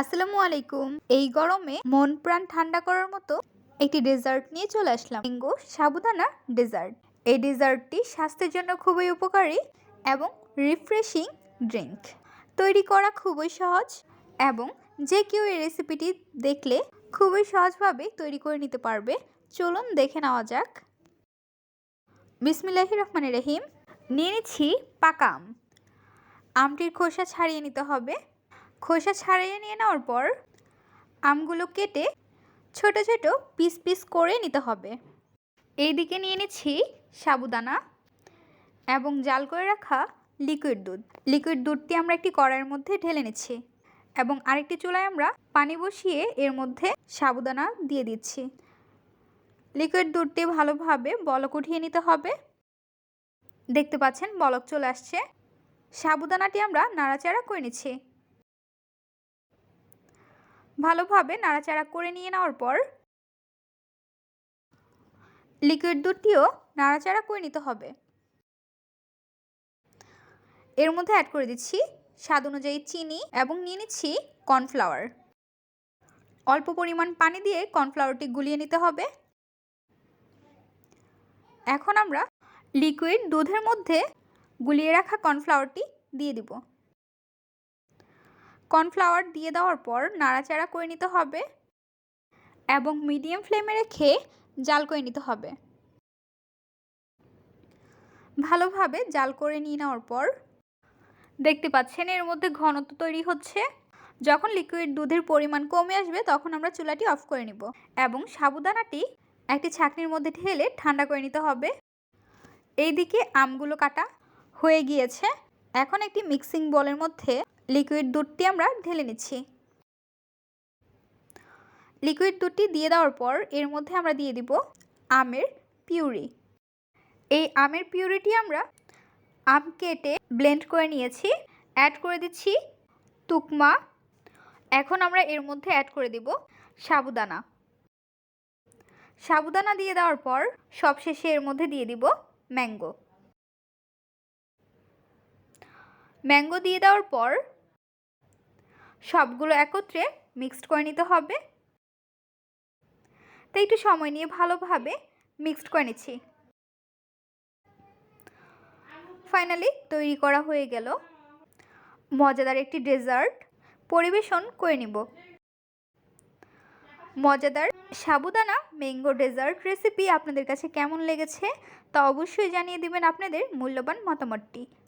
আসসালামু আলাইকুম। এই গরমে মন প্রাণ ঠান্ডা করার মতো একটি ডেজার্ট নিয়ে চলে আসলাম। ম্যাঙ্গো সাবুদানা ডেজার্ট। এই ডেজার্টটি স্বাস্থ্যের জন্য খুবই উপকারী এবং রিফ্রেশিং ড্রিঙ্ক। তৈরি করা খুবই সহজ এবং যে কেউ এই রেসিপিটি দেখলে খুবই সহজভাবে তৈরি করে নিতে পারবে। চলুন দেখে নেওয়া যাক। বিসমিল্লাহির রহমান রহিম। নিয়ে নিচ্ছি পাকা আম। আমটির খোসা ছাড়িয়ে নিতে হবে। খোসা ছাড়িয়ে নিয়ে নেওয়ার পর আমগুলো কেটে ছোট ছোট পিস পিস করে নিতে হবে। এইদিকে নিয়ে নিচ্ছি সাবুদানা এবং জাল করে রাখা লিকুইড দুধ। লিকুইড দুধটি আমরা একটি কড়াইয়ের মধ্যে ঢেলে নিচ্ছি এবং আরেকটি চুলায় আমরা পানি বসিয়ে এর মধ্যে সাবুদানা দিয়ে দিচ্ছি। লিকুইড দুধটি ভালোভাবে বলক উঠিয়ে নিতে হবে। দেখতে পাচ্ছেন বলক চলে আসছে। সাবুদানাটি আমরা নাড়াচাড়া করে নিচ্ছি। ভালোভাবে নাড়াচাড়া করে নিয়ে নেওয়ার পর লিকুইড দুধটিও নাড়াচাড়া করে নিতে হবে। এর মধ্যে অ্যাড করে দিচ্ছি স্বাদ অনুযায়ী চিনি এবং নিয়ে নিচ্ছি কর্নফ্লাওয়ার অল্প পরিমাণ পানি দিয়ে কর্নফ্লাওয়ারটি গুলিয়ে নিতে হবে। এখন আমরা লিকুইড দুধের মধ্যে গুলিয়ে রাখা কর্নফ্লাওয়ারটি দিয়ে দিব। কর্নফ্লাওয়ার দিয়ে দেওয়ার পর নাড়াচাড়া করে নিতে হবে এবং মিডিয়াম ফ্লেমে রেখে জাল করে নিতে হবে। ভালোভাবে জাল করে নিয়ে নেওয়ার পর দেখতে পাচ্ছেন এর মধ্যে ঘনত্ব তৈরি হচ্ছে। যখন লিকুইড দুধের পরিমাণ কমে আসবে তখন আমরা চুলাটি অফ করে নিব এবং সাবুদানাটি একটি ছাকনির মধ্যে ঢেলে ঠান্ডা করে নিতে হবে। এইদিকে আমগুলো কাটা হয়ে গিয়েছে। এখন একটি মিক্সিং বলের মধ্যে লিকুইড দুধটি আমরা ঢেলে নিচ্ছি। লিকুইড দুধটি দিয়ে দেওয়ার পর এর মধ্যে আমরা দিয়ে দিব আমের পিউরি। এই আমের পিউরিটি আমরা আম কেটে ব্লেন্ড করে নিয়েছি। অ্যাড করে দিচ্ছি তুকমা। এখন আমরা এর মধ্যে অ্যাড করে দিব সাবুদানা। সাবুদানা দিয়ে দেওয়ার পর সবশেষে এর মধ্যে দিয়ে দিব ম্যাঙ্গো ম্যাঙ্গো দিয়ে দেওয়ার পর সবগুলো একত্রে মিক্সড করে নিতে হবে। তাই একটু সময় নিয়ে ভালোভাবে মিক্সড করে নিচ্ছি। ফাইনালি তৈরি করা হয়ে গেল মজাদার একটি ডেজার্ট। পরিবেশন করে নিব। মজাদার সাবুদানা ম্যাঙ্গো ডেজার্ট রেসিপি আপনাদের কাছে কেমন লেগেছে তা অবশ্যই জানিয়ে দিবেন আপনাদের মূল্যবান মতামতটি।